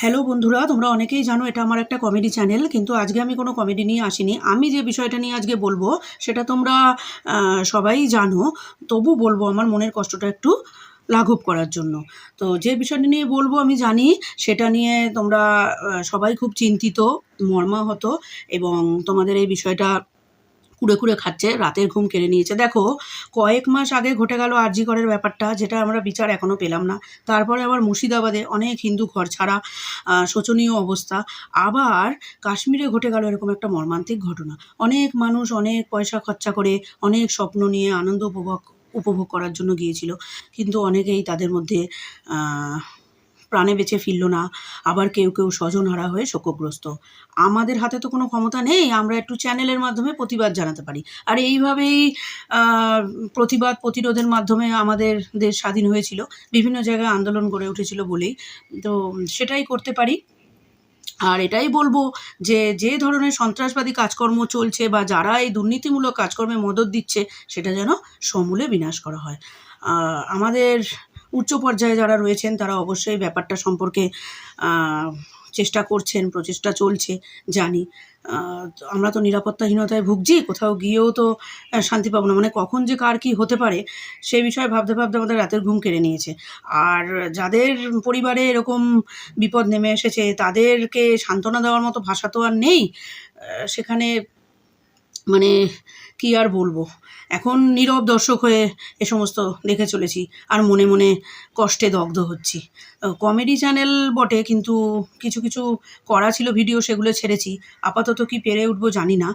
Hello বন্ধুরা, তোমরা অনেকেই জানো এটা আমার একটা কমেডি চ্যানেল কিন্তু আজকে আমি কোনো কমেডি নিয়ে আসিনি। আমি যে বিষয়টা নিয়ে আজকে বলব, সেটা তোমরা সবাই জানো, তবু বলব আমার মনের কষ্টটা একটু লাঘব করার জন্য। তো যে বিষয়টা নিয়ে বলব আমি জানি, সেটা নিয়ে তোমরা সবাই খুব চিন্তিত, মর্মাহত, এবং তোমাদের এই বিষয়টা কুড়ে কুড়ে খাচ্ছে, রাতের ঘুম কেড়ে নিয়েছে। দেখো, কয়েক মাস আগে ঘটে গেল আরজি করের ব্যাপারটা, যেটা আমরা বিচার এখনও পেলাম না। তারপরে আবার মুর্শিদাবাদে অনেক হিন্দু ঘর ছাড়া শোচনীয় অবস্থা। আবার কাশ্মীরে ঘটে গেল এরকম একটা মর্মান্তিক ঘটনা। অনেক মানুষ অনেক পয়সা খরচা করে, অনেক স্বপ্ন নিয়ে আনন্দ উপভোগ উপভোগ করার জন্য গিয়েছিল। কিন্তু অনেকেই তাদের মধ্যে প্রাণে বেঁচে ফিরল না। আবার কেউ কেউ স্বজনহারা হয়ে শোকগ্রস্ত। আমাদের হাতে তো কোনো ক্ষমতা নেই, আমরা একটু চ্যানেলের মাধ্যমে প্রতিবাদ জানাতে পারি। আর এইভাবেই প্রতিবাদ প্রতিরোধের মাধ্যমে আমাদের দেশ স্বাধীন হয়েছিল, বিভিন্ন জায়গায় আন্দোলন গড়ে উঠেছিল বলেই। তো সেটাই করতে পারি। আর এটাই বলব যে যে ধরনের সন্ত্রাসবাদী কাজকর্ম চলছে বা যারা এই দুর্নীতিমূলক কাজকর্মে মদত দিচ্ছে, সেটা যেন সমূলে বিনাশ করা হয়। আমাদের উচ্চ পর্যায়ে যারা রয়েছেন, তারা অবশ্যই ব্যাপারটা সম্পর্কে চেষ্টা করছেন, প্রচেষ্টা চলছে, জানি। আমরা তো নিরাপত্তাহীনতায় ভুগছি, কোথাও গিয়েও তো শান্তি পাবো না। মানে কখন যে কার কী হতে পারে সেই বিষয়ে ভাবতে ভাবতে আমাদের রাতের ঘুম কেড়ে নিয়েছে। আর যাদের পরিবারে এরকম বিপদ নেমে এসেছে, তাদেরকে সান্ত্বনা দেওয়ার মতো ভাষা তো আর নেই। সেখানে মানে কি আর বলব? এখন নীরব দর্শক হয়ে এ সমস্ত দেখে চলেছি আর মনে মনে কষ্টে দগ্ধ হচ্ছি। কমেডি চ্যানেল বটে, কিন্তু কিছু কিছু করা ছিল ভিডিও সেগুলো ছেড়েছি। আপাতত কি পেরে উঠবো জানি না।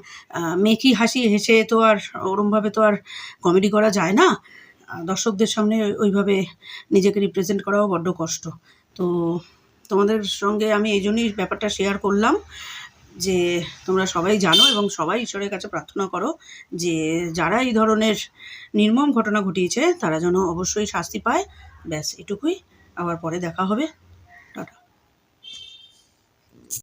মেকি হাসি, হেসে তো আর ওরমভাবে তো আর কমেডি করা যায় না। দর্শকদের সামনে ওইভাবে নিজেকে রিপ্রেজেন্ট করাও বড্ড কষ্ট। তো তোমাদের সঙ্গে আমি এই জন্যই ব্যাপারটা শেয়ার করলাম। যে তোমরা সবাই জানো এবং সবাই ঈশ্বরের কাছে প্রার্থনা করো যে যারা এই ধরনের নির্মম ঘটনা ঘটিয়েছে, তারা যেন অবশ্যই শাস্তি পায়। ব্যাস, এটুকুই। আবার পরে দেখা হবে।